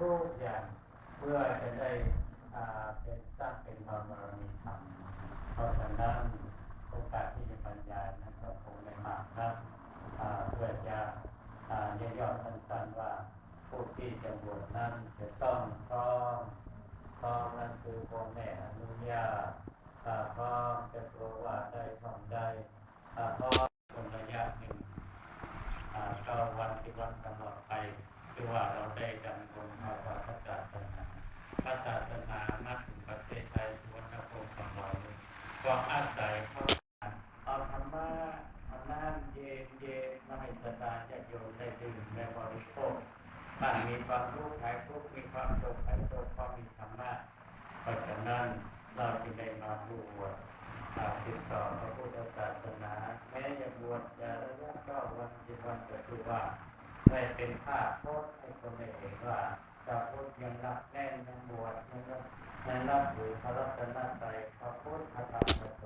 ทุกอย่างเพื่อจะได้เป็นสร้างเป็นบารมีธรรมเพราะฉะนั้นโอกาสที่จะบรรยายนั้นก็คงไม่มากนะเพื่อจะอ่าย่อๆสั้นๆว่าผู้ที่จะบวชนั้นจะต้องพร้อมพร้อมนั่นคือพ่อแม่อนุญาตพร้อมจะกลัวว่าได้ท่องได้อ่าพร้อมคนระยะหนึ่งอ่าก็วันที่วันกำหนดไป คือว่าเราได้ดำรงเอาพระศาสนาพระศาสนามาถึงประเทศไทยสุวรรณภูมิของเราก็อาศัยเขาเอาธรรมะเอาน้ำเย็นเย็นมาให้สตาญาติโยมได้ดื่มได้บริโภคบ้านมีความรู้หายทุกมีความสุขหายทุข์เพราะมีธรรมะเพราะฉะนั้นเราจึงได้มาบวชอ่าติดต่อพระพุทธศาสนา แม้จะบวชจะระยะก็วันจีวันก็คือว่า ได้เป็นภาพโพสให้คนได้เห็นว่าชาวพุทธยังรักแน่นยังบวชยังรับยังรับถือพระรัตนตรัย